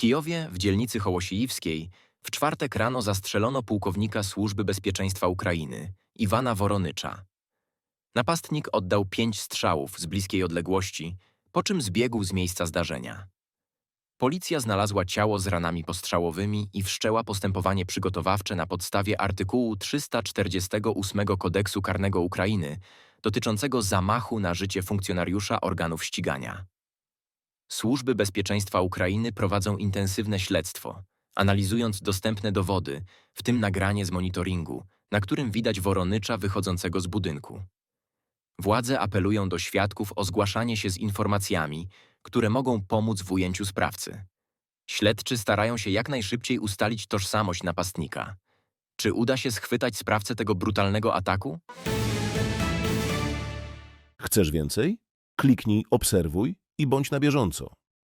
Kijowie, w dzielnicy Hołosiijowskiej, w czwartek rano zastrzelono pułkownika Służby Bezpieczeństwa Ukrainy, Iwana Woronycza. Napastnik oddał pięć strzałów z bliskiej odległości, po czym zbiegł z miejsca zdarzenia. Policja znalazła ciało z ranami postrzałowymi i wszczęła postępowanie przygotowawcze na podstawie artykułu 348 Kodeksu Karnego Ukrainy dotyczącego zamachu na życie funkcjonariusza organów ścigania. Służby bezpieczeństwa Ukrainy prowadzą intensywne śledztwo, analizując dostępne dowody, w tym nagranie z monitoringu, na którym widać Woronycza wychodzącego z budynku. Władze apelują do świadków o zgłaszanie się z informacjami, które mogą pomóc w ujęciu sprawcy. Śledczy starają się jak najszybciej ustalić tożsamość napastnika. Czy uda się schwytać sprawcę tego brutalnego ataku? Chcesz więcej? Kliknij obserwuj i bądź na bieżąco.